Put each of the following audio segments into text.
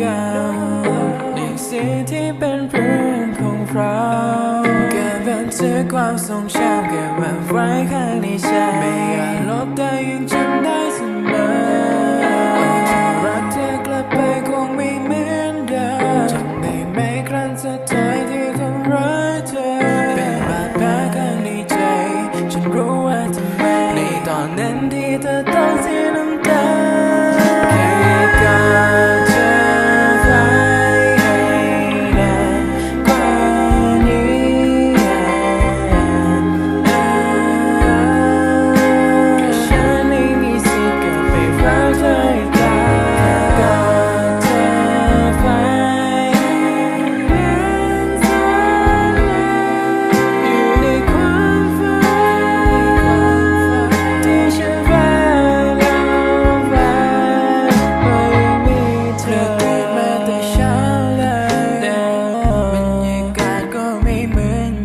กันในสิ่งที่เป็นเรื่องของเราเก็บบันทึกความทรงจำเก็บมันไว้ข้างในใจไม่อาจลบได้ยังจำ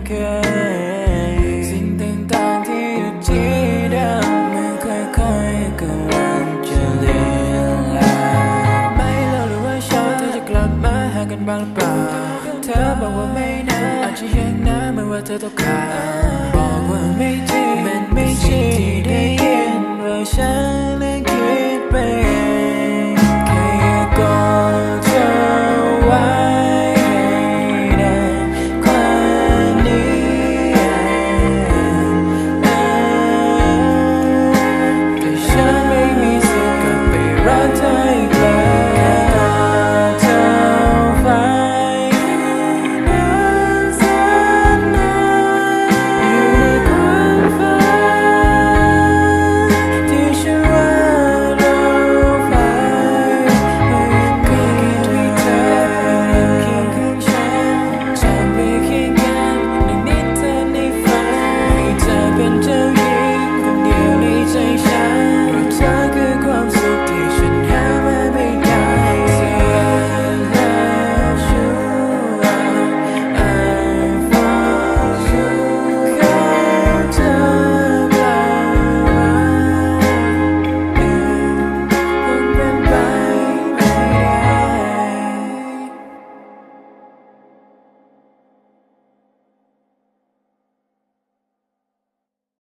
เคย สิ่งต่างๆที่อยู่ที่เดิมมันค่อยๆกำลังจะเลือนลางไม่รู้หรือว่าฉันเธอจะกลับมาหากันบ้างหรือเปล่า เธอบอกว่าไม่นะอาจจะยังนะไม่ว่าเธอต้องการบอกว่าไม่จริงมันไม่ใช่ที่ได้ยินว่าฉันนั้น